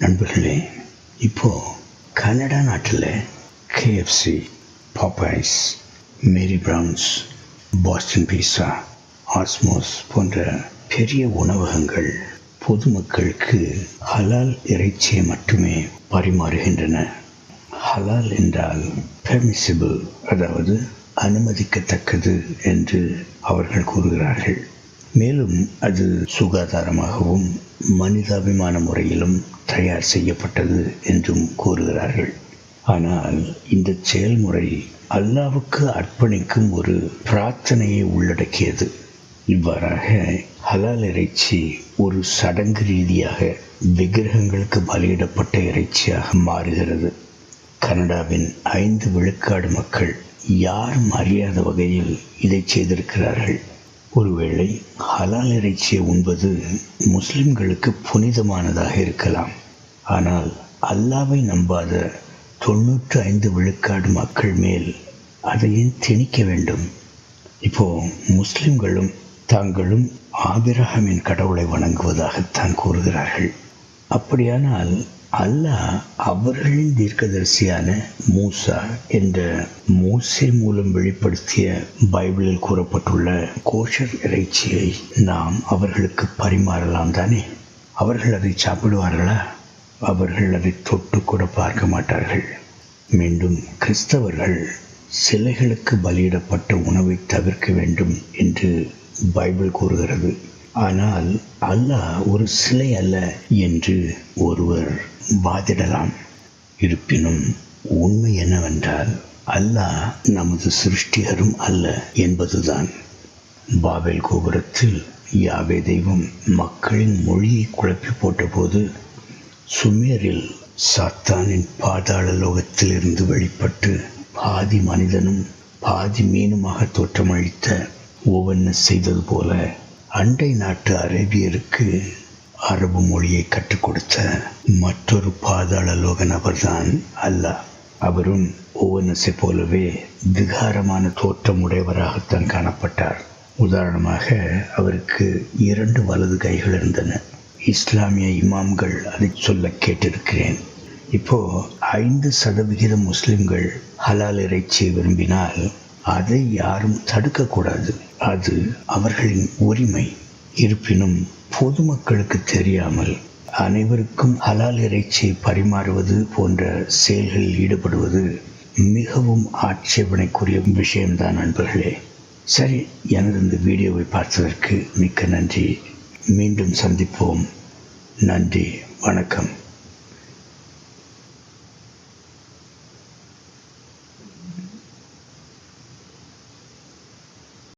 நண்பர்களே இப்போது கனடா நாட்டில் KFC Popeyes Mary Brown's Boston Pizza Osmow's போன்ற பெரிய உணவகங்கள் பொதுமக்களுக்கு ஹலால் இறைச்சியை மட்டுமே பரிமாறுகின்றன. ஹலால் என்றால் பெர்மிசிபிள் அதாவது அனுமதிக்கத்தக்கது என்று அவர்கள் கூறுகிறார்கள். மேலும் அது சுகாதாரமாகவும் மனிதாபிமான முறையிலும் தயார் செய்யப்பட்டது என்றும் கூறுகிறார்கள். ஆனால் இந்த செயல்முறை அல்லாவுக்கு அர்ப்பணிக்கும் ஒரு பிரார்த்தனையை உள்ளடக்கியது. இவ்வாறாக ஹலால் இறைச்சி ஒரு சடங்கு ரீதியாக விக்கிரகங்களுக்கு பலியிடப்பட்ட இறைச்சியாக மாறுகிறது. கனடாவின் ஐந்து விழுக்காடு மக்கள் யாரும் அறியாத வகையில் இதை செய்திருக்கிறார்கள். ஒருவேளை ஹலால் இறைச்சியை உண்பது முஸ்லிம்களுக்கு புனிதமானதாக இருக்கலாம். ஆனால் அல்லாவை நம்பாத தொண்ணூற்று ஐந்து விழுக்காடு மக்கள் மேல் அதையும் திணிக்க வேண்டும். இப்போ முஸ்லிம்களும் தாங்களும் ஆபிரஹாமின் கடவுளை வணங்குவதாகத்தான் கூறுகிறார்கள். அப்படியானால் அல்லாஹ் அவர்களின் தீர்க்கதரிசியான மூசா என்ற மூசை மூலம் வெளிப்படுத்திய பைபிளில் கூறப்பட்டுள்ள கோஷர் இறைச்சியை நாம் அவர்களுக்கு பரிமாறலாம் தானே? அவர்கள் அதை சாப்பிடுவார்களா? அவர்கள் அதை தொட்டு கூட பார்க்க மாட்டார்கள். மீண்டும் கிறிஸ்தவர்கள் சிலைகளுக்கு பலியிடப்பட்ட உணவை தவிர்க்க வேண்டும் என்று பைபிள் கூறுகிறது. ஆனால் அல்லாஹ் ஒரு சிலை அல்ல என்று ஒருவர் வாதிடலாம். இருப்பினும் உண்மை என்னவென்றால் அல்லாஹ் நமது சிருஷ்டிகரும் அல்ல என்பதுதான். பாபேல் கோபுரத்தில் யாவே தெய்வம் மக்களின் மொழியை குழப்பி போட்டபோது சுமேரில் சாத்தானின் பாதாள லோகத்திலிருந்து வெளிப்பட்டு பாதி மனிதனும் பாதி மீனுமாக தோற்றமளித்த ஒவ்வொன்று செய்தது போல அண்டை நாட்டு அரேபியருக்கு அரபு மொழியை கற்றுக் கொடுத்த மற்றொரு பாதாள லோக நபர்தான் அல்லாஹ். அவரும் ஓவனஸை போலவே விகாரமான தோற்றமுடையவராகத்தான் காணப்பட்டார். உதாரணமாக அவருக்கு இரண்டு வலது கைகள் இருந்தன. இஸ்லாமிய இமாம்கள் அதை சொல்ல கேட்டிருக்கிறேன். இப்போ ஐந்து சதவிகித முஸ்லிம்கள் ஹலால் இறைச்சியை விரும்பினால் அதை யாரும் தடுக்கக்கூடாது. அது அவர்களின் உரிமை. இருப்பினும் பொதுமக்களுக்கு தெரியாமல் அனைவருக்கும் ஹலால் இறைச்சியை பரிமாறுவது போன்ற செயல்களில் ஈடுபடுவது மிகவும் ஆட்சேபனைக்குரிய விஷயம்தான் நண்பர்களே. சரி எனது இந்த வீடியோவை பார்த்ததற்கு மிக்க நன்றி. மீண்டும் சந்திப்போம். நன்றி வணக்கம்.